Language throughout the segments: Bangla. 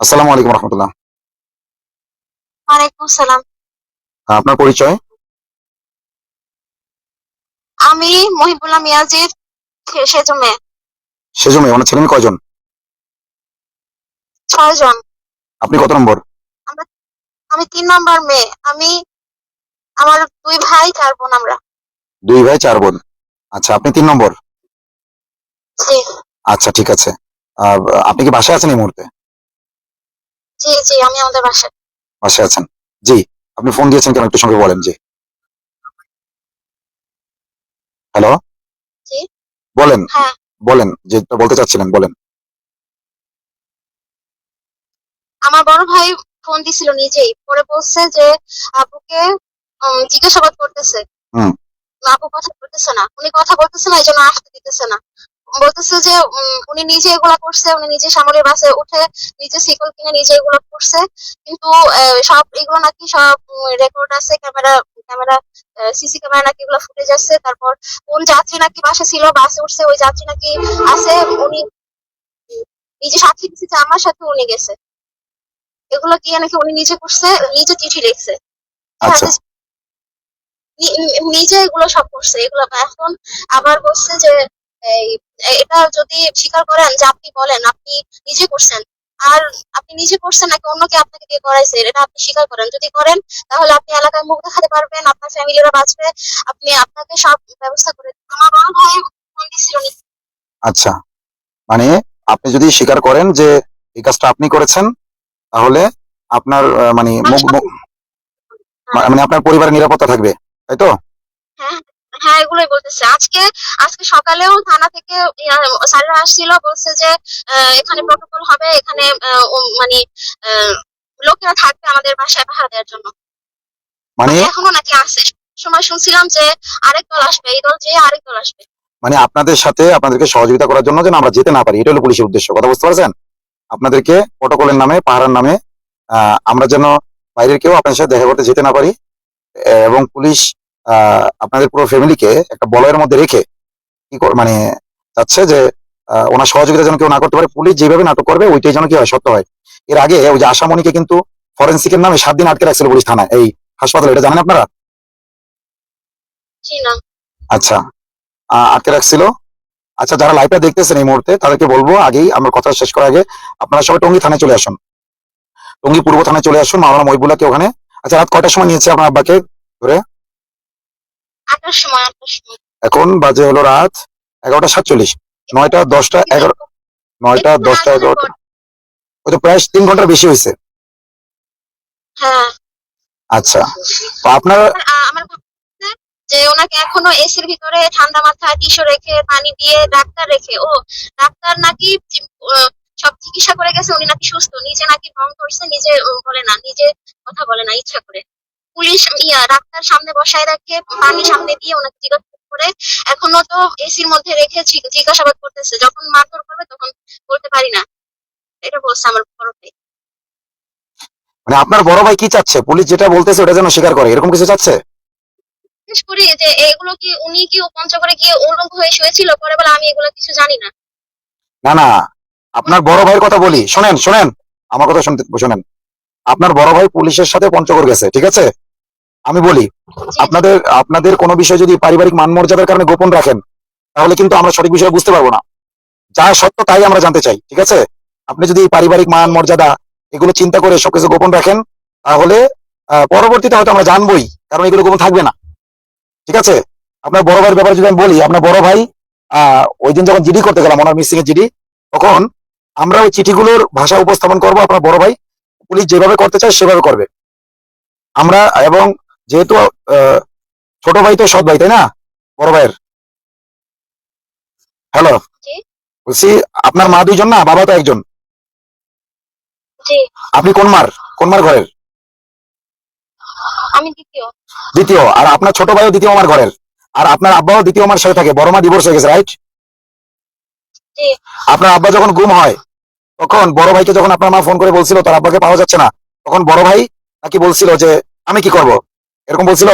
আসসালামু আলাইকুম রহমতুল্লাহ। ওয়ালাইকুম সালাম। আপনার পরিচয়? আমি মহিবুল্লাহ মিয়াজির সেজু মেয়ে। সেজু মেয়ে ওনার ছেলে মেয়ে কয়জন? ছয়জন। আপনি কত নম্বর? আমি তিন নম্বর মেয়ে। আমি আমার দুই ভাই চার বোন আমরা। দুই ভাই চার বোন। আচ্ছা আপনি তিন নম্বর? আচ্ছা ঠিক আছে। আপনি কি বাসায় আছেন এই মুহূর্তে? জি জি আমি আমাদের বাসায়। বাসায় আছেন। জি আপনি ফোন দিয়েছেন কেন? একটু সঙ্গে বলেন জি। হ্যালো জি। বলেন হ্যাঁ। বলেন যেটা বলতে চাচ্ছিলেন বলেন। আমার বড় ভাই ফোন দিছিল নিজেই। পরে বলছে যে আপুকে জিজ্ঞাসাবাদ করতেছে। হুম। আপু কথা বলতেছে না। উনি কথা বলতেছে না এই জন্য আসতে দিতেছে না। বলতেছে যে উনি নিজে এগুলা করছে উনি নিজে সামনের বাসে উঠে নিজে সিকল কিনে নিজে এগুলো করছে। কিন্তু সব এগুলো নাকি সব রেকর্ড আছে ক্যামেরা ক্যামেরা সিসি ক্যামেরা নাকি এগুলো ফুটেজ আছে। তারপর কোন যাত্রী নাকি বাসে ছিল বাসে উঠছে ওই যাত্রী নাকি আছে উনি নিজে সাক্ষী দিচ্ছে যে আমার সাথে উনি গেছে। এগুলো কি নাকি উনি নিজে করছে নিজে চিঠি লিখছে। আচ্ছা। নিজে এগুলো সব করছে। এগুলো এখন আবার বলছে যে এটা যদি স্বীকার করেন যে আপনি বলেন আপনি নিজে করছেন আর আপনি নিজে করছেন নাকি অন্যকে আপনাকে দিয়ে করাইছে এটা আপনি স্বীকার করেন। যদি করেন তাহলে আপনি এলাকায় মুখ দেখাতে পারবেন আপনার ফ্যামিলিরা বাঁচবে আপনি আপনাকে সব ব্যবস্থা করে আমার বড় ভাই ফোন দিছিল আচ্ছা মানে আপনি যদি স্বীকার করেন যে এই কাজটা আপনি করেছেন তাহলে আপনার মানে মুখ- মানে আপনার পরিবারের নিরাপত্তা থাকবে তাই তো? হ্যাঁ এগুলোই বলতেছে। আজকে আজকে সকালেও থানা থেকে স্যাররা আসছিল বলছে যে এখানে প্রটোকল হবে এখানে মানে লোকেরা থাকবে আমাদের বাসায় পাহারা দেওয়ার জন্য। মানে? এখনও নাকি আসে সময় শুনছিলাম যে আরেক দল আসবে এই দল যে আরেক দল আসবে। মানে আপনাদের সাথে আপনাদেরকে সহযোগিতা করার জন্য যেন আমরা যেতে না পারি এটা হলো পুলিশের উদ্দেশ্য কথা বুঝতে পারছেন? আপনাদেরকে প্রটোকলের নামে পাহারার নামে আমরা যেন বাইরের কেউ আপনাদের সাথে দেখা করতে যেতে না পারি এবং পুলিশ আপনাদের পুরো ফ্যামিলিকে একটা বলয়ের মধ্যে রেখে কি মানে চাচ্ছে যে ওনার সহযোগিতা যেন কেউ না করতে পারে পুলিশ যেভাবে নাটক করবে ওইটাই যেন কি হয় সত্য হয়। এর আগে ওই যে আশামণিকে কিন্তু ফরেন্সিকের নামে সাত দিন আটকে রাখছিল পুলিশ থানায় এই হাসপাতালে এটা জানেন আপনারা? আচ্ছা আহ, আটকে রাখছিল। আচ্ছা যারা লাইভটা দেখতেছেন এই মুহূর্তে তাদেরকে বলব আগেই আমার কথা শেষ করার আগে আপনারা সবাই টঙ্গি থানায় চলে আসুন। টঙ্গী পূর্ব থানায় চলে আসুন মাওলানা মহিবুল্লাহকে ওখানে। আচ্ছা রাত কয়টার সময় নিয়েছে আপনার আব্বাকে আটটার সময় আটটার সময়। এখন বাজে হলো রাত এগারোটা সাতচল্লিশ। নয়টা দশটা এগারো নয়টা দশটা এগারোটা। ওই তো প্রায় তিন ঘণ্টার বেশি হয়েছে। হ্যাঁ। আচ্ছা। তো আপনার আমার যে ওনাকে এখনও এসির ভিতরে ঠান্ডা মাথায় টিস্যু রেখে পানি দিয়ে ডাক্তার রেখে ও ডাক্তার নাকি সব চিকিৎসা করে গেছে উনি নাকি সুস্থ নিজে নাকি ভ্রম করছে নিজে বলে না নিজে কথা বলে না ইচ্ছা করে। পুলিশ ইয়া ডাক্তার সামনে বসায় রাখে পানি সামনে দিয়ে ওনাকে জিজ্ঞাসা করে। এখনও তো এসির মধ্যে রেখে জিজ্ঞাসাবাদ করতেছে। যখন মারধর করবে তখন বলতে পারি না। এটা বলছে আমার বড় ভাই। মানে আপনার বড় ভাই কি চাচ্ছে? পুলিশ যেটা বলতেছে ওটা যেন স্বীকার করে। এরকম কিছু চাচ্ছে? জিজ্ঞেস করি যে এগুলো কি উনি কি পঞ্চগড়ে গিয়ে উলঙ্গ হয়ে শুয়েছিল? পরে বলে আমি এগুলো কিছু জানি না। না না আপনার বড় ভাইয়ের কথা বলি। শোনেন শোনেন আমার কথা শুনতে শোনেন। আপনার বড় ভাই পুলিশের সাথে পঞ্চগড় গেছে ঠিক আছে? আমি বলি আপনাদের আপনাদের কোনো বিষয় যদি পারিবারিক মান মর্যাদার কারণে গোপন রাখেন তাহলে কিন্তু আমরা সঠিক বিষয় বুঝতে পারব না। যা সত্য তাই আমরা জানতে চাই ঠিক আছে? আপনি যদি পারিবারিক মান মর্যাদা এগুলো চিন্তা করে সবকিছু গোপন রাখেন তাহলে পরবর্তীতে হয়তো আমরা জানবই কারণ এগুলো গোপন থাকবে না। ঠিক আছে? আপনার বড় ভাইয়ের ব্যাপারে যদি আমি বলি আপনার বড় ভাই আহ ওই দিন যখন জিডি করতে গেলাম ওনার মিসিং এর জিডি তখন আমরা ওই চিঠিগুলোর ভাষা উপস্থাপন করব আপনার বড় ভাই। পুলিশ যেভাবে করতে চায় সেভাবে করবে। আমরা এবং যেহেতু ছোট ভাই তো সৎ ভাই তাই না? বড় ভাইয়ের। হ্যালো বলছি আপনার মা দুইজন না? বাবা তো একজন। আপনি কোন মার? কোন মার ঘরের? আমি দ্বিতীয়। দ্বিতীয়। আর আপনার ছোট ভাইও দ্বিতীয় মার ঘরের। আর আপনার আব্বাও দ্বিতীয় মার সাথে থাকে। বড় মা ডিভোর্স হয়ে গেছে রাইট আপনার আব্বা যখন গুম হয় তখন বড় ভাইকে যখন আপনার মা ফোন করে বলছিল তার আব্বাকে পাওয়া যাচ্ছে না। তখন বড় ভাই নাকি বলছিল যে আমি কি করব? এরকম বলছিল?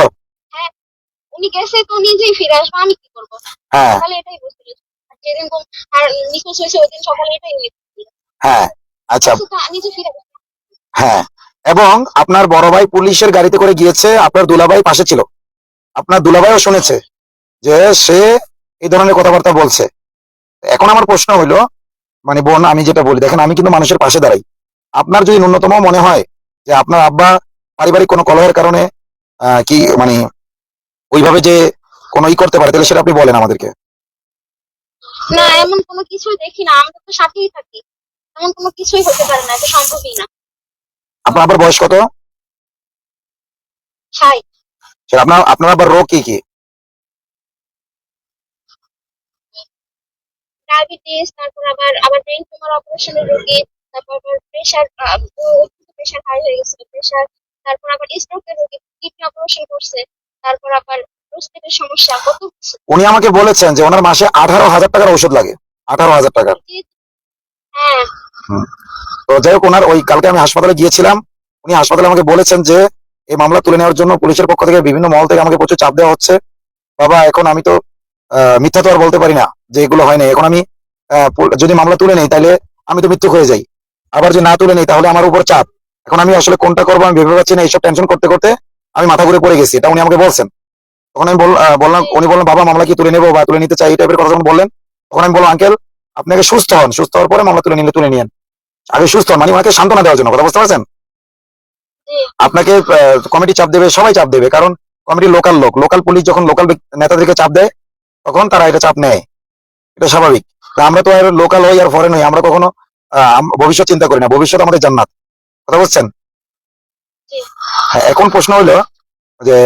উনি গেছে তো নিজেই ফিরে আসবে আমি কি করব? হ্যাঁ। সকালে এটাই। আর যেদিন আর নিখোঁজ হয়েছে ওই দিন সকালে এটাই হ্যাঁ আচ্ছা। নিজে ফিরে হ্যাঁ এবং আপনার বড় ভাই পুলিশের গাড়িতে করে গিয়েছে আপনার দুলাভাই পাশে ছিল। আপনার দুলাভাইও শুনেছে যে সে এই ধরনের কথাবার্তা বলছে। এখন আমার প্রশ্ন হইল মানে বোন আমি যেটা বলি দেখেন আমি কিন্তু মানুষের পাশে দাঁড়াই। আপনার যদি ন্যূনতম মনে হয় যে আপনার আব্বা পারিবারিক কোনো কলহের কারণে কি মানে ওইভাবে যে কোনো ই করতে পারে তাহলে সেটা আপনি বলেন আমাদেরকে। না এমন কোনো কিছুই দেখি না আমরা তো সাথেই থাকি। এমন কোনো কিছুই হতে পারে না এটা সম্ভবই না। আপনার আবার বয়স কত? সে আপনার আপনার আবার রোগ কি কি? ডায়াবেটিস তারপর আবার আবার ব্রেন টিউমার অপারেশনের রোগী তারপর আবার প্রেশার প্রেশার হাই হয়ে গেছে প্রেশার তারপর আবার স্ট্রোকের রোগী কিডনি অপারেশন করছে তারপর আবার প্রস্টেটের সমস্যা কত উনি আমাকে বলেছেন যে ওনার মাসে আঠারো হাজার টাকার ওষুধ লাগে আঠারো হাজার টাকার। হ্যাঁ। তো যাই হোক ওনার ওই কালকে আমি হাসপাতালে গিয়েছিলাম উনি হাসপাতালে আমাকে বলেছেন যে এই মামলা তুলে নেওয়ার জন্য পুলিশের পক্ষ থেকে বিভিন্ন মহল থেকে আমাকে প্রচুর চাপ দেওয়া হচ্ছে। বাবা এখন আমি তো মিথ্যা তো আর বলতে পারি না যে এগুলো হয় না এখন আমি যদি মামলা তুলে নেই তাহলে আমি তো মৃত্যু হয়ে যাই। আবার যদি না তুলে নেই তাহলে আমার উপর চাপ। এখন আমি আসলে কোনটা করব আমি ভেবে পাচ্ছি না এইসব টেনশন করতে করতে আমি মাথা ঘুরে পড়ে গেছি এটা উনি আমাকে বলছেন। তখন আমি বল- বললাম উনি বললেন বাবা মামলা কি তুলে নেব বা তুলে নিতে চাই? এই টাইপের কথা যখন বললেন তখন আমি বললাম আঙ্কেল আপনাকে সুস্থ হন সুস্থ হওয়ার পরে মামলা তুলে নিলে তুলে নিয়েন। আগে সুস্থ হন মানে ওনাকে সান্ত্বনা দেওয়ার জন্য কথা বুঝতে পারছেন? আপনাকে কমিটি চাপ দেবে সবাই চাপ দেবে কারণ কমিটি লোকাল লোক লোকাল পুলিশ যখন লোকাল নেতাদেরকে চাপ দেয় তখন তারা এটা চাপ নেয়। এটা স্বাভাবিক। আমরা তো আর লোকাল হই আর ফরেন হই আমরা কখনো ভবিষ্যৎ চিন্তা করি না ভবিষ্যৎ আমাদের জান্নাত। কথা বলছেন হ্যাঁ, এখন প্রশ্ন হলো যে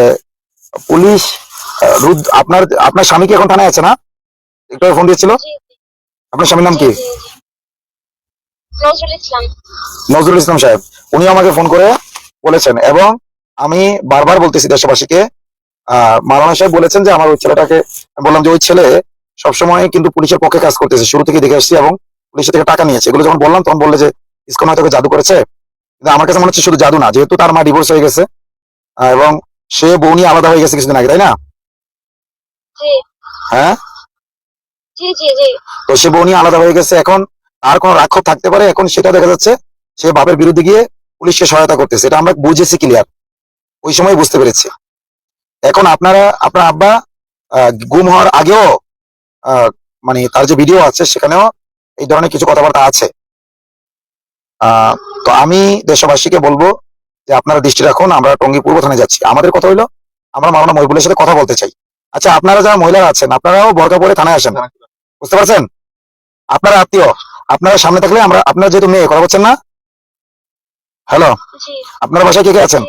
পুলিশ আপনার আপনার স্বামী কি এখন থানায় আছে না? একটু ফোন দিয়েছিল? আপনার স্বামীর নাম কি। নজরুল ইসলাম। সাহেব উনি আমাকে ফোন করে বলেছেন এবং আমি বারবার বলতেছি দেশবাসীকে আহ মারানা সাহেব বলেছেন যে আমার ওই ছেলেটাকে বললাম যে ওই ছেলে সবসময় কিন্তু পুলিশের পক্ষে কাজ করতেছে। শুরু থেকে দেখে আসছি এবং পুলিশের থেকে টাকা নিয়েছে। এগুলো যখন বললাম তখন বললে যে ইসকন হয়তো জাদু করেছে? কিন্তু আমার কাছে মনে হচ্ছে শুধু জাদু না যেহেতু তার মা ডিভোর্স হয়ে গেছে এবং সে বউ নিয়ে আলাদা হয়ে গেছে কিছুদিন আগে তাই না? হ্যাঁ? তো সে বউ নিয়ে আলাদা হয়ে গেছে এখন আর কোন রাক্ষস থাকতে পারে? এখন সেটা দেখা যাচ্ছে সে বাপের বিরুদ্ধে গিয়ে পুলিশকে সহায়তা করতেছে। এটা আমরা বুঝেছি ক্লিয়ার ওই সময় বুঝতে পেরেছি। এখন আপনারা আপনার আব্বা আহ, গুম হওয়ার আগেও আহ, মানে তার যে ভিডিও আছে সেখানেও এই ধরনের কিছু কথাবার্তা আছে। তো আমি দেশবাসীকে বলব যে আপনারা দৃষ্টি রাখুন আমরা টঙ্গী পূর্ব থানায় যাচ্ছি। আমাদের কথা হইল আমরা মাওলানা মহিবুলের সাথে কথা বলতে চাই। আচ্ছা আপনারা যারা মহিলারা আছেন আপনারাও বরকা পরে থানায় আসেন। বুঝতে পারছেন? আপনারা আত্মীয় আপনারা সামনে থাকলে আমরা আপনারা যেহেতু মেয়ে কথা বলছেন না? হ্যালো? আপনার বাসায় কে কে আছেন?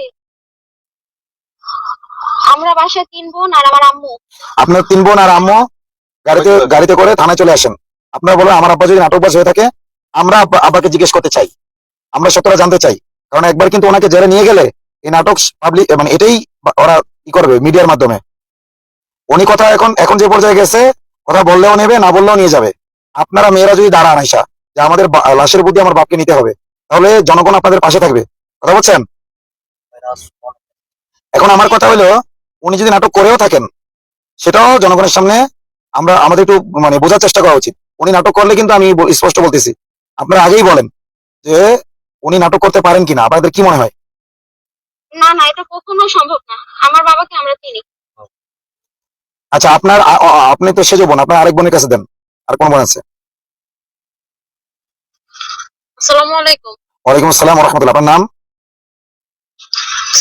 আমরা বাসায় তিন বোন আর আমার আম্মু। আপনার তিন বোন আর আম্মু গাড়িতে গাড়িতে করে থানায় চলে আসেন। আপনারা বলেন আমার আব্বা যদি নাটক নাটকবাজ হয়ে থাকে আমরা আব্বাকে জিজ্ঞেস করতে চাই। আমরা সত্যটা জানতে চাই। কারণ একবার কিন্তু ওনাকে জেলে নিয়ে গেলে এই নাটক পাবলিক মানে এটাই ওরা কি করবে মিডিয়ার মাধ্যমে। উনি কথা এখন এখন যে পর্যায়ে গেছে, কথা বললেও নেবে, না বললেও নিয়ে যাবে। আপনারা মেয়েরা যদি দাঁড়ান আইসা, যে আমাদের লাশের বুদ্ধি আমার বাপকে নিতে হবে, তাহলে জনগণ আপনাদের পাশে থাকবে। কথা বলছেন? এখন আমার কথা হলো, উনি যদি নাটক করেও থাকেন, সেটাও জনগণের সামনে আমরা আমাদের একটু মানে বোঝার চেষ্টা করা উচিত। উনি নাটক করলে কিন্তু আমি স্পষ্ট বলতেছি। আপনারা আগেই বলেন যে উনি নাটক করতে পারেন কিনা আপনাদের কি মনে হয়? না না এটা কখনো সম্ভব না। আমার বাবাকে আমরা চিনি। আচ্ছা আপনার আপনি তো সেজো বোন আপনার আরেক বোনের কাছে দেন আর কোন বোন আছে? আসসালামু আলাইকুম। ওয়ালাইকুম আসসালাম রহমতুল্লাহ আপনার নাম?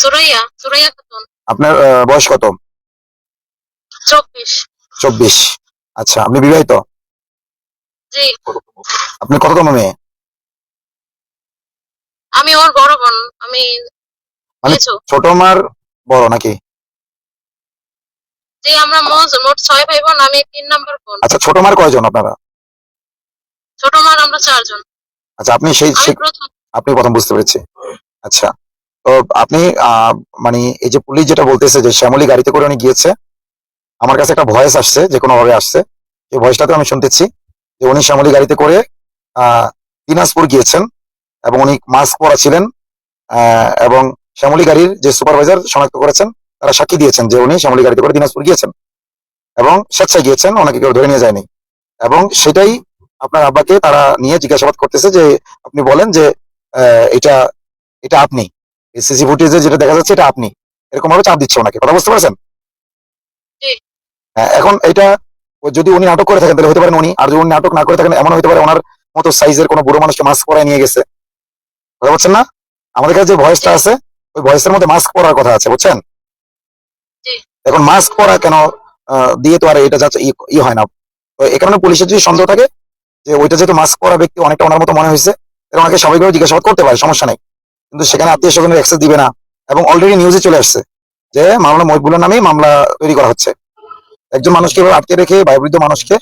সুরাইয়া সুরাইয়া খাতুন। আপনার বয়স কত? চব্বিশ। চব্বিশ। আচ্ছা আপনি বিবাহিত? আপনি কততম মেয়ে? আমি ওর বড় বোন আমি মানে ছোট মার বড় নাকি? যে আমরা মোট মোট ছয় ভাই বোন আমি তিন নাম্বার বোন। আচ্ছা ছোট মার কয়জন আপনারা? ছোট মার আমরা চারজন। আচ্ছা আপনি সেই আপনি প্রথম বুঝতে পেরেছি। আচ্ছা তো আপনি মানে এই যে পুলিশ যেটা বলতেছে যে শ্যামলী গাড়িতে করে উনি গিয়েছে আমার কাছে একটা ভয়েস আসছে যে কোনো ভাবে আসছে এই ভয়েসটা তো আমি শুনতেছি। যে উনি শ্যামলী গাড়িতে করে দিনাজপুর গিয়েছেন এবং উনি মাস্ক পরা ছিলেন এবং শ্যামলী গাড়ির যে সুপারভাইজার শনাক্ত করেছেন তারা সাক্ষী দিয়েছেন যে উনি শ্যামলী গাড়িতে করে দিনাজপুর গিয়েছেন এবং স্বেচ্ছায় গিয়েছেন ওনাকে কেউ ধরে নিয়ে যায়নি। এবং সেটাই আপনার আব্বাকে তারা নিয়ে জিজ্ঞাসাবাদ করতেছে যে আপনি বলেন যে আহ, এটা এটা আপনি। সিসি ফুটেজে যেটা দেখা যাচ্ছে এটা আপনি। এরকম ভাবে চাপ দিচ্ছে ওনাকে। কথা বুঝতে পারছেন? হ্যাঁ, এখন এটা যদি উনি নাটক করে থাকেন তাহলে হতে পারেন উনি। আর যদি উনি নাটক না করে থাকেন এমন হতে পারে ওনার মতো সাইজের কোনো বুড়ো মানুষকে মাস্ক পরায় নিয়ে গেছে। কথা বলছেন না? আমাদের কাছে যে ভয়েসটা আছে ওই ভয়েসের মধ্যে মাস্ক পরার কথা আছে বুঝছেন? এখন মাস্ক পরা কেন দিয়ে তো আর এটা যাচ্ছে ই- হয় না। তো এই কারণে পুলিশের যদি সন্দেহ থাকে যে ওইটা যেহেতু মাস্ক পরা ব্যক্তি অনেকটা ওনার মতো মনে হয়েছে এবং ওনাকে স্বাভাবিকভাবে জিজ্ঞাসাবাদ করতে পারে সমস্যা নেই। কিন্তু সেখানে আত্মীয় স্বজনের অ্যাক্সেস দিবে না। এবং অলরেডি নিউজে চলে আসছে যে মামলা মহিবুলের নামেই মামলা তৈরি করা হচ্ছে। একজন মানুষকে আটকে রেখে বায়ুবৃদ্ধ মানুষকে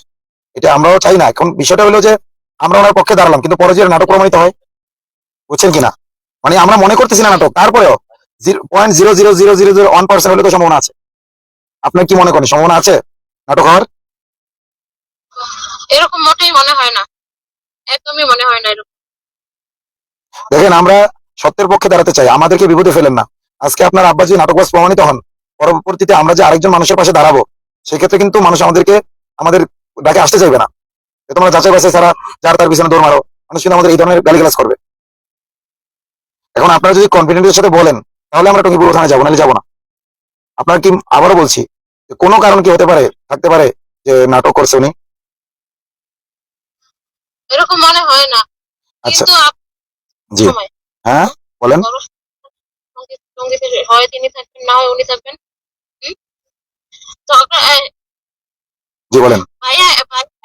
এটা আমরাও চাই না। এখন বিষয়টা হলো যে আমরা ওনার পক্ষে দাঁড়ালাম কিন্তু পরে যে নাটক প্রমাণিত হয় বুঝছেন কিনা? মানে আমরা মনে করতেছি না নাটক তারপরেও point zero zero zero zero zero one percent হলে তো সম্ভাবনা আছে। আপনার কি মনে করেন সম্ভাবনা আছে নাটক হওয়ার? এরকম মোটেই মনে হয় না। একদমই মনে হয় না এরকম। দেখেন আমরা সত্যের পক্ষে দাঁড়াতে চাই আমাদেরকে বিপদে ফেলেন না। আজকে আপনার আব্বা যদি নাটকবাজ প্রমাণিত হন পরবর্তীতে আমরা যে আরেকজন মানুষের পাশে দাঁড়াবো সেক্ষেত্রে কিন্তু মানুষ আমাদেরকে আমাদের ডাকে আসতে চাইবে না। তোমরা যাচাই বাছাই ছাড়া যার তার পিছনে দৌড় মারো মানুষ কিন্তু আমাদের এই ধরনের গালিগালাজ করবে। এখন আপনারা যদি কনফিডেন্টের সাথে বলেন তাহলে আমরা টঙ্গিপুর থানায় যাব নাহলে যাব না। আপনার কি আবারও বলছি যে কোনো কারণ কি হতে পারে থাকতে পারে যে নাটক করছে উনি? এরকম মনে হয় না। আচ্ছা। জি। হ্যাঁ বলেন। হয় তিনি থাকবেন না হয় উনি থাকবেন। জি বলেন। ভাইয়া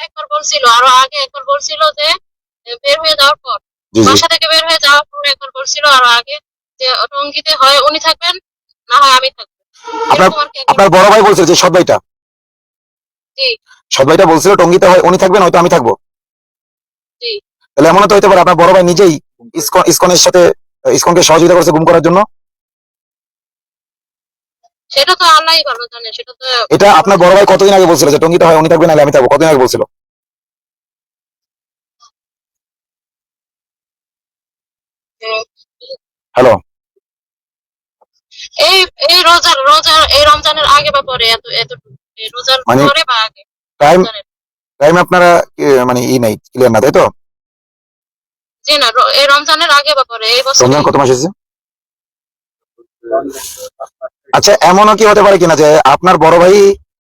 একবার বলছিল আরও আগে একবার বলছিল যে বের হয়ে যাওয়ার পর বাসা থেকে বের হয়ে যাওয়ার পর একবার বলছিল আরও আগে যে টঙ্গিতে হয় উনি থাকবেন না হয় আমি থাকব। আপনার বড় ভাই বলছিল যে সৎ ভাইটা। সৎ ভাইটা বলছিল টঙ্গিতে হয় উনি থাকবেন হয়তো আমি থাকব। তাহলে এমনও তো হতে পারে আপনার বড় ভাই নিজেই ইসকন ইসকনের সাথে ইসকনকে সহযোগিতা করছে গুম করার জন্য। সেটা তো আল্লাহই ভালো জানে সেটা তো এটা আপনার বড় ভাই কতদিন আগে বলছিল যে টঙ্গিতে হয় উনি থাকবেন আমি থাকব কতদিন আগে বলছিল? হ্যালো এই এই রোজার রোজার এই রমজানের আগে বা পরে এত এই রোজার মানে পরে বা আগে? টাইম টাইম আপনারা মানে ই নাই ক্লিয়ার না তাই তো? জি না এই রমজানের আগে বা পরে এই বছর রমজান কত মাস এসেছে আচ্ছা এমনও কি হতে পারে কিনা যে আপনার বড় ভাই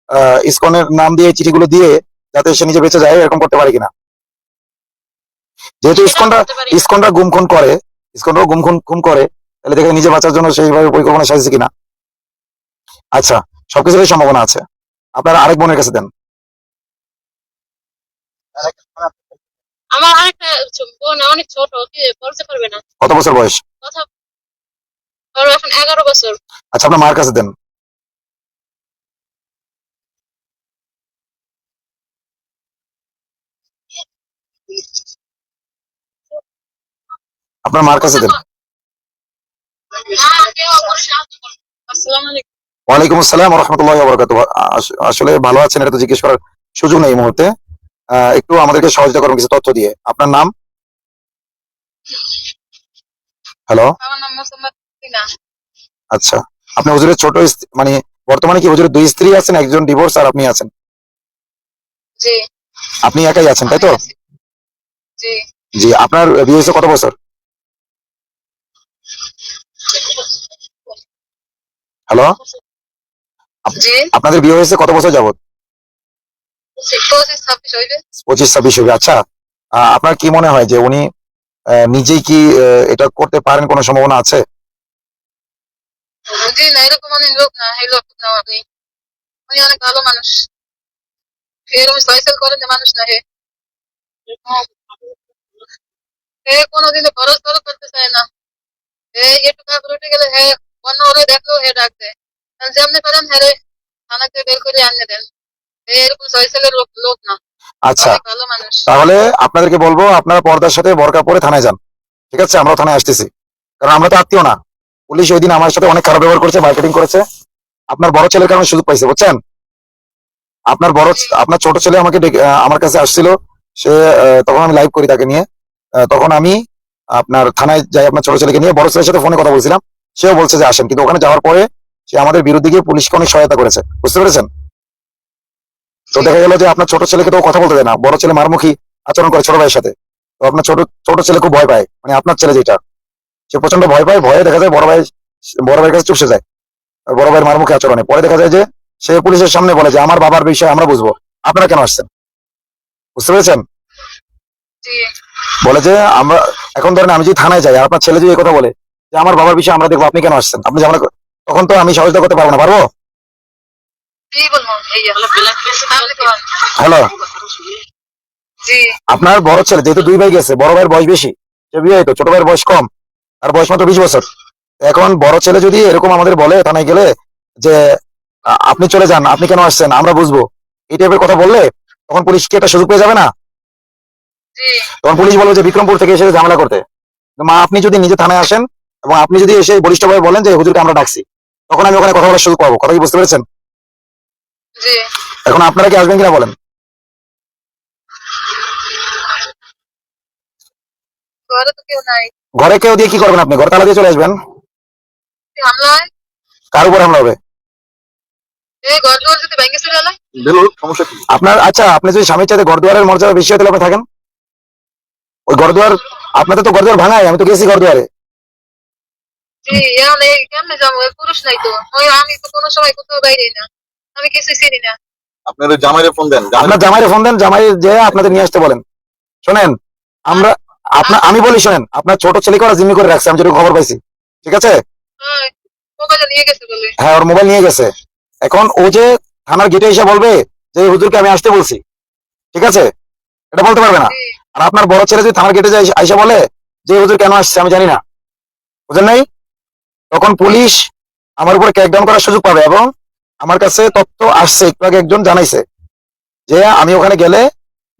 আহ, ইসকনের নাম দিয়ে চিঠিগুলো দিয়ে যাতে সে নিজে বেঁচে যায় এরকম করতে পারে কিনা? যেহেতু ইসকনটা ইসকনরা গুম খুন করে ইসকনরা গুম খুন খুন করে তাহলে দেখে নিজে বাঁচার জন্য সেইভাবে পরিকল্পনা সাজিয়েছে কিনা? আচ্ছা সবকিছুরই সম্ভাবনা আছে। আপনার আরেক বোনের কাছে দেন। আমার আরেকটা বোন অনেক ছোট বলতে পারবে না। কত বছর বয়স? কথা ওর এখন এগারো বছর। আচ্ছা আপনার মার কাছে দেন। আপনার মার কাছে দেন। ওয়ালাইকুম আসসালাম রহমতুল্লাহ বরকাত আসলে ভালো আছেন এটা তো জিজ্ঞেস করার সুযোগ নেই এই মুহূর্তে। একটু আমাদেরকে সহযোগিতা করুন কিছু তথ্য দিয়ে। আপনার নাম? হ্যালো আমার নাম মোসাম্মদ আচ্ছা। আপনি হুজুরের ছোট মানে বর্তমানে কি হুজুরের দুই স্ত্রী আছেন একজন ডিভোর্স আর আপনি আছেন? জি। আপনি একাই আছেন তাই তো? জি। জি আপনার বিয়ে হয়েছে কত বছর? হ্যালো? আপনাদের বিয়ে হয়েছে কত বছর যাবত পঁচিশ ছাব্বিশ হবে আচ্ছা। আপনার কি মনে হয় যে উনি নিজেই কি এটা করতে পারেন কোনো সম্ভাবনা আছে? জি না এরকম অনেক লোক না এই লোক না আপনি উনি অনেক ভালো মানুষ। এরকম সাইকেল করেন যে মানুষ না হে। হে কোনোদিনও খরচ খরচ করতে চায় না। হে একটু কাপড় উঠে গেলে হে অন্য ওরে দেখল হে ডাক দেয়। আর যেমনি করেন হে রে থানাতে বের করে আনিয়ে দেন। হে এরকম সাইকেলের লোক লোক না। আচ্ছা তাহলে আপনাদেরকে বলব আপনারা পর্দার সাথে বরকা পরে থানায় যান। ঠিক আছে আমরা থানায় আসতেছি। কারণ আমরা তো আত্মীয় না। পুলিশ ওই দিন আমার সাথে অনেক খারাপ ব্যবহার করেছে মার্কেটিং করেছে। আপনার বড় ছেলের কারণে সুযোগ পাইছে, বুঝছেন? আপনার বড় আপনার ছোট ছেলে আমাকে আমার কাছে আসছিল। সে তখন আমি লাইভ করি তাকে নিয়ে। তখন আমি আপনার থানায় যাই আপনার ছোট ছেলেকে নিয়ে। বড় ছেলের সাথে ফোনে কথা বলছিলাম। সেও বলছে যে আসেন। কিন্তু ওখানে যাওয়ার পরে সে আমাদের বিরুদ্ধে গিয়ে পুলিশকে অনেক সহায়তা করেছে। বুঝতে পেরেছেন? তো দেখা গেল যে আপনার ছোট ছেলেকে তো কথা বলতে দেয় না। বড় ছেলে মারমুখী আচরণ করে ছোট ভাইয়ের সাথে। তো আপনার ছোট ছোট ছেলে খুব ভয় পায়। মানে আপনার ছেলে যেটা। সে প্রচণ্ড ভয় পায় ভয়ে দেখা যায় বড় ভাই বড় ভাইয়ের কাছে চুপসে যায়। আর বড় ভাইয়ের মারমুখে আচরণে। পরে দেখা যায় যে সে পুলিশের সামনে বলে যে আমার বাবার বিষয়ে আমরা বুঝব। আপনারা কেন আসছেন? বুঝতে পেরেছেন? বলে যে আমরা এখন ধরেন আমি যদি থানায় যাই আপনার ছেলে যদি এই কথা বলে যে আমার বাবার বিষয়ে আমরা দেখব আপনি কেন আসছেন? আপনি কর- তখন তো আমি সহযোগিতা করতে পারব না পারব? হ্যালো। আপনার বড় ছেলে যেহেতু দুই ভাই গেছে বড় ভাইয়ের বয়স বেশি সে বিয়ে হইতো ছোট ভাইয়ের বয়স কম। আর বয়স মাত্র বিশ বছর। এখন বড় ছেলে যদি এরকম আমাদের বলে থানায় গেলে যে আপনি চলে যান আপনি কেন আসছেন আমরা বুঝব। এই টাইপের কথা বললে তখন পুলিশ কি একটা সুযোগ পেয়ে যাবে না? তখন পুলিশ বলবে যে বিক্রমপুর থেকে এসে ঝামেলা করতে। মা আপনি যদি নিজে থানায় আসেন এবং আপনি যদি এসে বলিষ্ঠ বলিষ্ঠভাবে বলেন যে হুজুরকে আমরা ডাকছি তখন আমি ওখানে কথা বলার সুযোগ পাবো। কথা কি বুঝতে পেরেছেন? এখন আপনারা কি আসবেন কিনা বলেন? ঘরে তো কেউ নাই। ঘরে কেউ দিয়ে কি করবেন আপনি? ঘর তালা দিয়ে চলে আসবেন? হামলা হয় কার উপর হামলা হবে? আপনার আচ্ছা আপনি যদি স্বামীর চাইতে ঘরদুয়ারের মর্যাদা বেশি হয় তাহলে আপনি থাকেন? ওই ঘরদুয়ার আপনাদের তো ঘরদুয়ার ভাঙায় আমি তো গেছি ঘরদুয়ারে জি এখন এই কেমনে যাব? ওই পুরুষ নাই তো। ওই আমি তো কোনো সময় কোথাও বাইরে না। আমি কিছু চিনি না। আপনার ওই জামাইরে ফোন দেন। আপনার জামাইরে ফোন দেন জামাই যে আপনাদের নিয়ে আসতে বলেন। শোনেন আমরা আপনার আমি বলি শোনেন আপনার ছোট ছেলেকে ওরা জিম্মি করে রাখছে আমি যেটুকু খবর পাইছি ঠিক আছে? হ্যাঁ ওর মোবাইল নিয়ে গেছে। এখন ও যে থানার গেটে এসে বলবে যে হুজুরকে আমি আসতে বলছি। ঠিক আছে? এটা বলতে পারবে না। আর আপনার বড় ছেলে যদি থানার গেটে যায় আইসা বলে যে হুজুর কেন আসছে আমি জানি না। বুঝেন নাই? তখন পুলিশ আমার উপর ক্র্যাকডাউন করার সুযোগ পাবে এবং আমার কাছে তথ্য আসছে একটু আগে একজন জানাইছে যে আমি ওখানে গেলে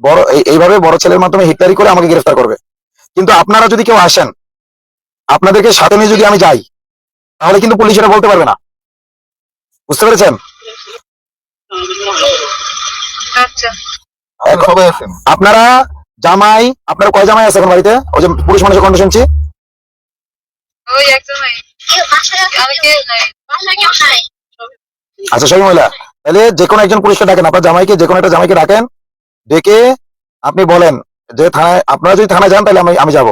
বড় এই- এইভাবে বড় ছেলের মাধ্যমে হিটলারি করে আমাকে গ্রেফতার করবে। কিন্তু আপনারা যদি কেউ আসেন আপনাদেরকে সাথে নিয়ে যদি আমি যাই তাহলে কিন্তু পুলিশ এটা বলতে পারবে না। বুঝতে পেরেছেন? আচ্ছা। আপনারা সবাই আছেন আপনারা জামাই আপনার কয় জামাই আছে এখন বাড়িতে? ওই যে পুরুষ মানুষের কণ্ঠ শুনছি। আচ্ছা সেই মহিলা। তাহলে যে কোনো একজন পুলিশকে ডাকেন আপনার জামাইকে যে কোনো একটা জামাইকে ডাকেন। ডেকে আপনি বলেন যে থানায় আপনারা যদি থানায় যান তাহলে আমি আমি যাব।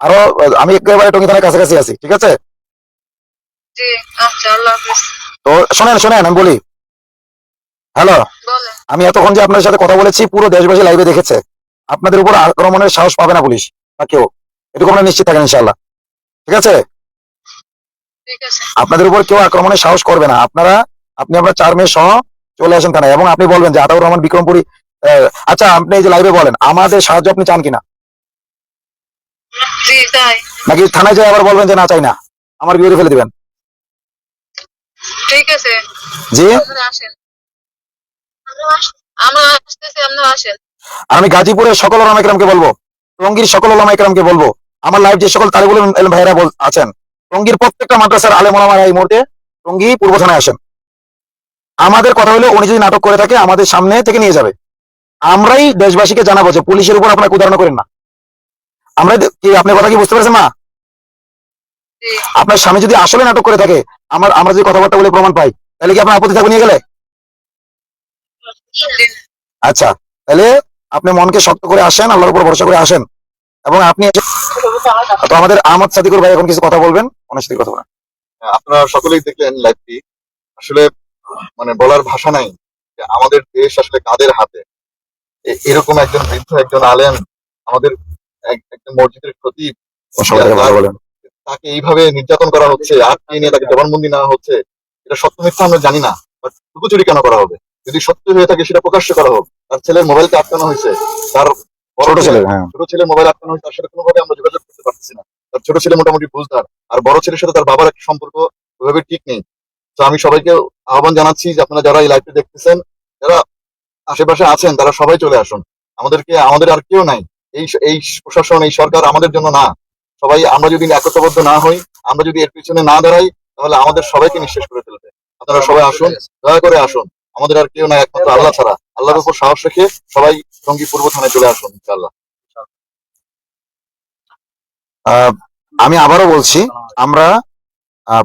আরও আমি একেবারে টঙ্গি থানার কাছাকাছি আছি ঠিক আছে? জি আচ্ছা আল্লাহ হাফিজ। তো শোনেন শোনেন আমি বলি। হ্যালো? আমি এতক্ষণ যে আপনার সাথে কথা বলেছি পুরো দেশবাসী লাইভে দেখেছে। আপনাদের উপর আক্রমণের সাহস পাবে না পুলিশ বা কেউ। এটুকু আপনারা নিশ্চিত থাকেন ইনশাল্লাহ ঠিক আছে? ঠিক আছে। আপনাদের উপর কেউ আক্রমণের সাহস করবে না। আপনারা আপনি আপনার চার মেয়ে সহ চলে আসেন থানায় এবং আপনি বলবেন যে আতাউর রহমান বিক্রমপুরী আচ্ছা আপনি এই যে লাইভে বলেন আমাদের সাহায্য আপনি চান কিনা? নাকি থানায় যাই আবার বলবেন যে না চাই না? আমার বিয়ে ফেলে দিবেন। ঠিক আছে। জি? আমি গাজীপুরের সকল ওলামা একরামকে বলব টঙ্গীর সকল ওলামা একরামকে বলব আমার লাইভ যে সকল ইলম ভাইরা আছেন টঙ্গীর প্রত্যেকটা মাদ্রাসার আলেম ওলামারা এই মুহূর্তে টঙ্গী পূর্ব থানায় আসেন। আমাদের কথা হলো উনি যদি নাটক করে থাকে আমাদের সামনে থেকে নিয়ে যাবে। আমরাই দেশবাসীকে জানাব যে পুলিশের উপর আপনারা উদাহরণ করেন না। আমরা কি আপনার কথা কি বুঝতে পারছেন জি। আপনার স্বামী যদি আসলে নাটক করে থাকে আমার আমরা যদি কথাবার্তা বলে প্রমাণ পাই তাহলে কি আপনার আপত্তি থাকবে নিয়ে গেলে? আচ্ছা তাহলে আপনি মনকে শক্ত করে আসেন আল্লাহর উপর ভরসা করে আসেন এবং আপনি তো আমাদের আহমদ সাদিকুর ভাই এখন কিছু কথা বলবেন ওনার সাথে কথা বলেন। হ্যাঁ, আপনারা সকলেই দেখলেন লাইভটি আসলে মানে বলার ভাষা নাই। যে আমাদের দেশ আসলে কাদের হাতে? এরকম একজন বৃদ্ধ একজন আলেম আমাদের মসজিদের বলেন। তাকে এইভাবে নির্যাতন করা হচ্ছে আটকে নিয়ে তাকে জবানবন্দি নেওয়া হচ্ছে এটা সত্য মিথ্যা আমরা জানি না বাট লুকোচুরি কেন করা হবে? যদি সত্য হয়ে থাকে সেটা প্রকাশ্য করা হোক তার ছেলের মোবাইলকে আটকানো হয়েছে তার বড় ছোট ছেলে হ্যাঁ। ছোট ছেলের মোবাইল আটকানো হয়েছে তার সাথে কোনোভাবে আমরা যোগাযোগ করতে পারছি না। তার ছোট ছেলে মোটামুটি বুঝদার আর বড় ছেলের সাথে তার বাবার একটা সম্পর্ক ওইভাবে ঠিক নেই। তো আমি সবাইকে আহ্বান জানাচ্ছি যে আপনারা যারা এই লাইভটি দেখতেছেন যারা আশেপাশে আছেন তারা সবাই চলে আসুন। আমাদেরকে আমাদের আর কেউ নাই। এই এই প্রশাসন এই সরকার আমাদের জন্য না। সবাই আমরা যদি একত্রবদ্ধ না হই আমরা যদি এর পিছনে না দাঁড়াই তাহলে আমাদের সবাইকে নিঃশেষ করে ফেলবে আপনারা সবাই আসুন দয়া করে আসুন। আমাদের আর কেউ নাই একমাত্র আল্লাহ ছাড়া। আল্লাহর উপর সাহস রেখে সবাই সঙ্গী পূর্ব থানায় চলে আসুন ইনশাআল্লাহ। আহ, আমি আবারও বলছি আমরা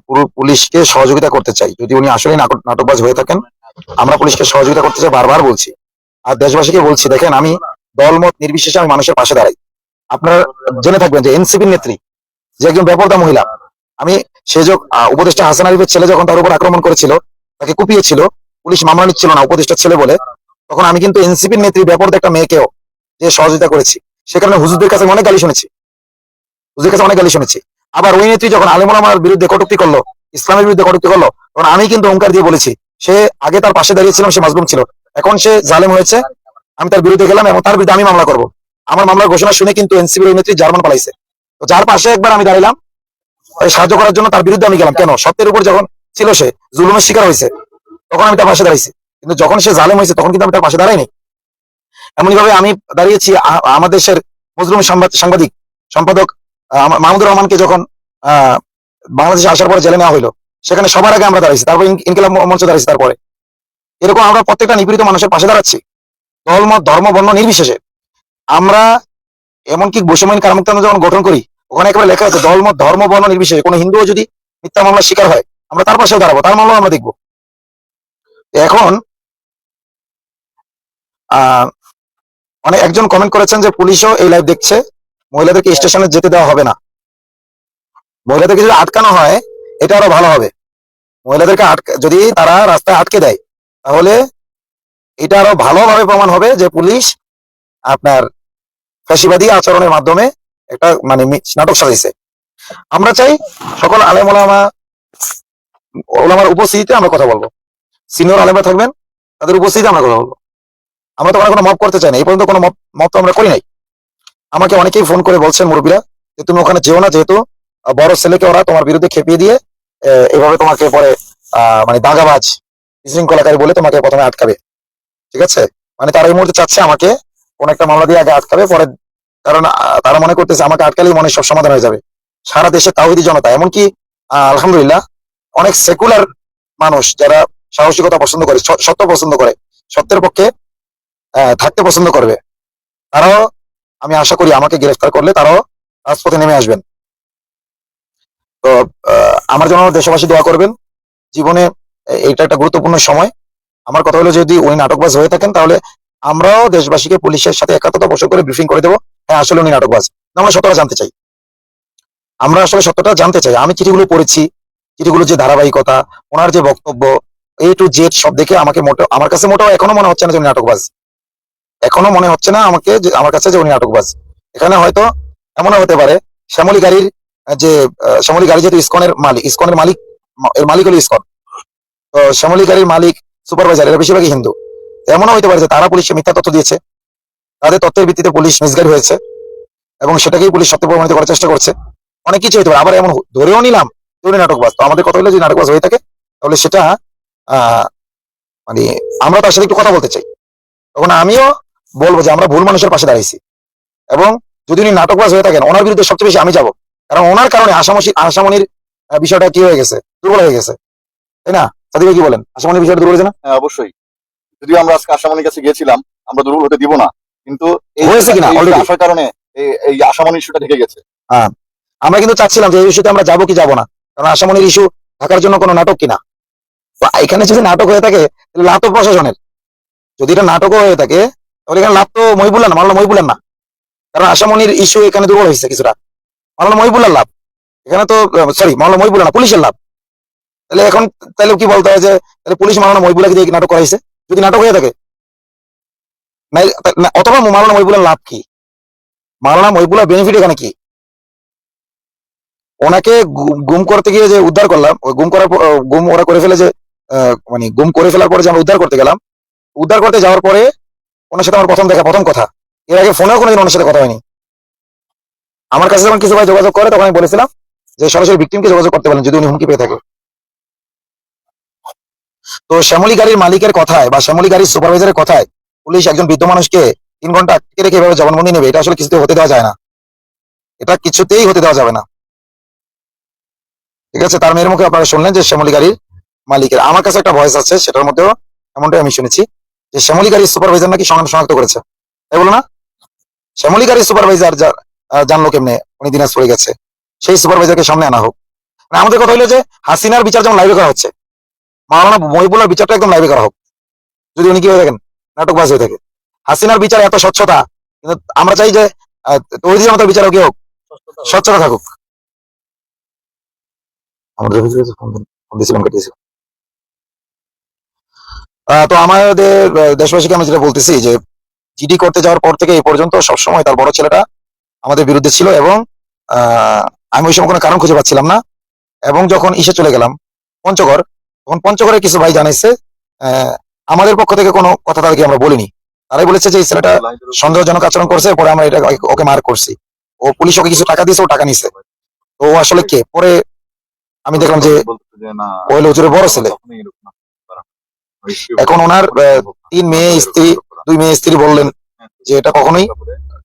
পুরো পুলিশকে সহযোগিতা করতে চাই। যদি উনি আসলে নাটকবাজ হয়ে থাকেন আমরা পুলিশকে সহযোগিতা করতে চাই, বারবার বলছি। আর দেশবাসীকে বলছি, দেখেন আমি দলমত নির্বিশেষে আমি মানুষের পাশে দাঁড়াই। আপনারা জেনে থাকবেন যে এনসিপির নেত্রী, যে একজন বেপরদা মহিলা, আমি সে যোগ উপদেষ্টা হাসান আরিফের ছেলে যখন তার উপর আক্রমণ করেছিল, তাকে কুপিয়েছিল, পুলিশ মামলা নিচ্ছিল না উপদেষ্টার ছেলে বলে, তখন আমি কিন্তু এনসিপির নেত্রী বেপরদা একটা মেয়েকেও যে সহযোগিতা করেছি, সে কারণে হুজুরদের কাছে অনেক গালি শুনেছি। হুজুরের কাছে অনেক গালি শুনেছি। আবার ওই নেত্রী যখন আলিমুল আমার বিরুদ্ধে কটুক্তি করল, ইসলামের বিরুদ্ধে কটুক্তি করল, তখন আমি কিন্তু অঙ্কার দিয়ে বলেছি সে আগে তার পাশে দাঁড়িয়েছিলাম সে মাজলুম ছিল। এখন সে জালেম হয়েছে আমি তার বিরুদ্ধে গেলাম এবং তার বিরুদ্ধে আমি মামলা করব। আমার মামলার ঘোষণা শুনে কিন্তু এনসিপির নেত্রী জার্মান পালাইছে। তো যার পাশে একবার আমি দাঁড়ালাম সাহায্য করার জন্য তার বিরুদ্ধে আমি গেলাম। কেন? সত্যের উপর যখন ছিল সে জুলুমের শিকার হয়েছে তখন আমি তার পাশে দাঁড়াইছি। কিন্তু যখন সে জালেম হয়েছে তখন কিন্তু আমি তার পাশে দাঁড়াইনি। এমনই ভাবে আমি দাঁড়িয়েছি আমাদের দেশের মজলুম সাংবাদিক সম্পাদক মাহমুদুর রহমানকে যখন আহ, বাংলাদেশে আসার পর জেলে নেওয়া হলো সেখানে সবার আগে আমরা দাঁড়াইছি, তারপর ইন- ইনকিলাব মঞ্চ দাঁড়াইছি তারপরে। এরকম আমরা প্রত্যেকটা নিপীড়িত মানুষের পাশে দাঁড়াচ্ছি। ধর্ম ধর্ম, বর্ণ নির্বিশেষে। আমরা এমনকি বৈষম্যহীন কারামুক্ত যখন গঠন করি, ওখানে একেবারে লেখা আছে, ধর্ম ধর্ম, বর্ণ নির্বিশেষে। কোনো হিন্দুও যদি মিথ্যা মামলার শিকার হয়, আমরা তার পাশেও দাঁড়াবো, তার মামলাও আমরা দেখব। এখন আহ অনেক একজন কমেন্ট করেছেন যে পুলিশও এই লাইভ দেখছে, মহিলাদেরকে স্টেশনে যেতে দেওয়া হবে না। মহিলাদেরকে যদি আটকানো হয় এটা আরও ভালো হবে। মহিলাদেরকে আটকে, যদি তারা রাস্তায় আটকে দেয়, তাহলে এটা আরও ভালোভাবে প্রমাণ হবে যে পুলিশ আপনার ফ্যাসিবাদী আচরণের মাধ্যমে একটা মানে নাটক সাজাইছে। আমরা চাই সকল আলেম ওলামা, ওলামার উপস্থিতিতে আমরা কথা বলব। সিনিয়র আলেমরা থাকবেন, তাদের উপস্থিতিতে আমরা কথা বলব। আমরা তো কোনো মপ করতে চাই না, এই পর্যন্ত কোনো মপ তো আমরা করি নাই। আমাকে অনেকেই ফোন করে বলছেন মুরব্বীরা যে, তুমি ওখানে যেও না যেহেতু বড় ছেলেকে ওরা তোমার বিরুদ্ধে খেপিয়ে দিয়ে এভাবে তোমাকে পরে মানে দাগাবাজ বিশৃঙ্খলাকারী বলে তোমাকে প্রথমে আটকাবে। ঠিক আছে? মানে তারা এই মুহূর্তে চাচ্ছে আমাকে কোন একটা মামলা দিয়ে আগে আটকাবে পরে কারণ তারা মনে করতেছে আমাকে আটকালেই মনে সব সমাধান হয়ে যাবে। সারা দেশে তাওহিদি জনতা এমনকি আহ, আলহামদুলিল্লাহ অনেক সেকুলার মানুষ যারা সাহসিকতা পছন্দ করে সত্য পছন্দ করে সত্যের পক্ষে থাকতে পছন্দ করবে। তারাও আমি আশা করি আমাকে গ্রেফতার করলে তারাও রাজপথে নেমে আসবেন। তো আমার জন্য দেশবাসী দোয়া করবেন। জীবনে এটা একটা গুরুত্বপূর্ণ সময়। আমার কথা হলো যদি উনি নাটকবাজ হয়ে থাকেন, তাহলে আমরাও দেশবাসীকে পুলিশের সাথে একাত্মতা পোষণ করে ব্রিফিং করে দেবো। হ্যাঁ আসলে উনি নাটকবাজ। আমরা সত্যটা জানতে চাই। আমরা আসলে সত্যটা জানতে চাই। আমি চিঠিগুলো পড়েছি। চিঠিগুলোর যে ধারাবাহিকতা, ওনার যে বক্তব্য এ টু জেড সব দেখে আমাকে মোটেও, আমার কাছে মোটেও এখনও মনে হচ্ছে না যে উনি নাটকবাজ। এখনও মনে হচ্ছে না আমাকে আমার কাছে যে উনি নাটকবাজ। এখানে হয়তো এমনও হতে পারে, শ্যামলী গাড়ির যে শ্যামলী গাড়ি যেহেতু ইসকনের মালিক ইসকনের মালিক এর মালিক হলো ইসকন। তো শ্যামলী গাড়ির মালিক, সুপারভাইজার, এরা বেশিরভাগই হিন্দু। এমনও হতে পারে যে তারা পুলিশকে মিথ্যা তথ্য দিয়েছে, তাদের তথ্যের ভিত্তিতে পুলিশ মিসগাইড হয়েছে, এবং সেটাকেই পুলিশ সত্য প্রমাণিত করার চেষ্টা করছে। অনেক কিছু হতে পারে, আবার এমন ধরেও নিলাম যে উনি নাটকবাজ। তো আমাদের কথা হলো যদি নাটকবাজ হয়ে থাকে, তাহলে সেটা মানে আমরা তার সাথে একটু কথা বলতে চাই। তখন আমিও বলব যে আমরা ভুল মানুষের পাশে দাঁড়িয়েছি এবং যদি উনি নাটকবাজ হয়ে থাকেন, ওনার বিরুদ্ধে সবচেয়ে বেশি আমি যাব। কারণ ওনার কারণে আসামসি আসামনির আহ, বিষয়টা কি হয়ে গেছে? দুর্বল হয়ে গেছে। তাই না? সাদিক কি বলেন? আসামনির বিষয়টা দুর্বল হয়েছে না? হ্যাঁ অবশ্যই। যদিও আমরা আজকে আশামণির কাছে গিয়েছিলাম আমরা দুর্বল হতে দিব না। কিন্তু হয়েছে কিনা? Already? আসার কারণে এই- আশামণির ইস্যুটা ঢেকে গেছে। হ্যাঁ। আমরা কিন্তু চাচ্ছিলাম যে এই ইস্যুতে আমরা যাব কি যাব না। কারণ আসামনির ইস্যু থাকার জন্য কোনো নাটক কিনা? এখানে যদি নাটক হয়ে থাকে তাহলে লাভ তো প্রশাসনের। যদি এটা নাটকও হয়ে থাকে তাহলে এখানে লাভ তো মহিবুল্লাহ না মহিবুল্লাহ না। কারণ আসামনির ইস্যু এখানে দুর্বল হয়েছে কিছুটা। মামলা মহিবুল্লাহ লাভ। এখানে তো সরি মামলা মহিবুল্লাহ না, পুলিশের লাভ। তাহলে এখন, তাহলে কি বলতে হয় যে, তাহলে পুলিশ মামলা মহিবুল্লাহকে দিয়ে নাটক করাইছে? যদি নাটক হয়ে থাকে। অথবা মাওলানা মহিবুল্লাহ লাভ কি? মাওলানা মহিবুল্লাহ বেনিফিট এখানে কি? ওনাকে গুম করতে গিয়ে যে উদ্ধার করলাম, ওই গুম করার গুম ওরা করে ফেলে যে মানে গুম করে ফেলার পরে যে আমরা উদ্ধার করতে গেলাম, উদ্ধার করতে যাওয়ার পরে ওনার সাথে আমার প্রথম দেখা, প্রথম কথা। এর আগে ফোনেও কোনোদিন ওনার সাথে কথা হয়নি। আমার কাছে যখন কিছু ভাই যোগাযোগ করে, তখন আমি বলেছিলাম যে সরাসরি ভিক্টিমকে যোগাযোগ করতে পারেন যদি উনি হুমকি পেয়ে থাকে। তো শ্যামলী গাড়ির মালিকের কথায় বা শ্যামলী গাড়ির সুপারভাইজারের কথায় পুলিশ একজন বৃদ্ধ মানুষকে তিন ঘণ্টা আটকে রেখে এভাবে জবানবন্দি নেবে, এটা আসলে কিছুতেই হতে দেওয়া যায় না। এটা কিছুতেই হতে দেওয়া যাবে না। ঠিক আছে, তার মেয়ের মুখে আপনারা শুনলেন যে শ্যামলী গাড়ির মালিকের, আমার কাছে একটা ভয়েস আছে, সেটার মধ্যেও এমনটাই আমি শুনেছি, যে শ্যামলী গাড়ির সুপারভাইজার নাকি শনাক্ত করেছে। তাই বলো না? শ্যামলী গাড়ির সুপারভাইজার জানলো কেমনে? উনি দিনাজ দিনাজপুরে গেছে। সেই সুপারভাইজারকে সামনে আনা হোক। মানে আমাদের কথা হলো যে হাসিনার বিচার যেমন লাইভে করা হচ্ছে মাওলানা মহিবুল্লার বিচারটা একদম লাইভে করা হোক। যদি উনি কি হয়ে থাকেন? নাটকবাজ হয়ে থাকে। হাসিনার বিচার এত স্বচ্ছতা কিন্তু আমরা চাই যে আহ, তৌহিদি জনতার বিচারকই হোক? স্বচ্ছতা থাকুক। আমাদের তো আমাদের দেশবাসীকে আমি যেটা বলতেছি যে জিডি করতে যাওয়ার পর থেকে এই পর্যন্ত সবসময় তার বড় ছেলেটা আমাদের বিরুদ্ধে ছিল এবং আমি ওই সময় কোনো কারণ খুঁজে পাচ্ছিলাম না। এবং যখন ইসে চলে গেলাম, পঞ্চগড়, তখন পঞ্চগড়ের কিছু ভাই জানাইছে আমাদের পক্ষ থেকে কোনো কথা তাদেরকে আমরা বলিনি। তারাই বলেছে যে এই ছেলেটা সন্দেহজনক আচরণ করছে, পরে আমরা এটা ওকে মার করছি। ও পুলিশ ওকে কিছু টাকা দিয়েছে, ও টাকা নিছে। তো ও আসলে কে? পরে আমি দেখলাম যে ও হলো বড় ছেলে। এখন ওনার তিন মেয়ে, স্ত্রী, দুই মেয়ে, স্ত্রী বললেন যে এটা কখনোই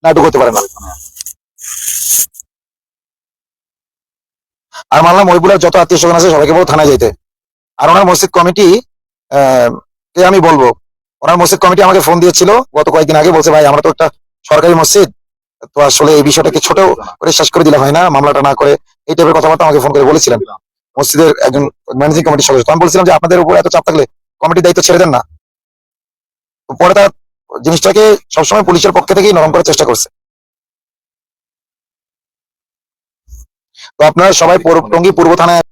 নাটক হতে পারে না। আর মানলাম মহিপুরের যত আত্মীয় স্বজন আছে সবাইকে বলব থানায় যেতে আর ওনার মসজিদ কমিটি কে আমি বলব? ওনার মসজিদ কমিটি আমাকে ফোন দিয়েছিল গত কয়েকদিন আগে, বলছে, ভাই, আমরা তো একটা সরকারি মসজিদ, তো আসলে এই বিষয়টাকে ছোট করে শেষ করে দিলে হয় না? মামলাটা না করে, এই টাইপের কথাবার্তা আমাকে ফোন করে বলেছিলেন। মসজিদের একজন ম্যানেজিং কমিটির সদস্য। আমি বলছিলাম যে, আপনাদের উপর এত চাপ থাকলে কমিটির দায়িত্ব ছেড়ে দেন না। পরে তার জিনিসটাকে সবসময় পুলিশের পক্ষ থেকেই নরম করার চেষ্টা করছে। তো আপনারা সবাই টঙ্গী পূর্ব থানায়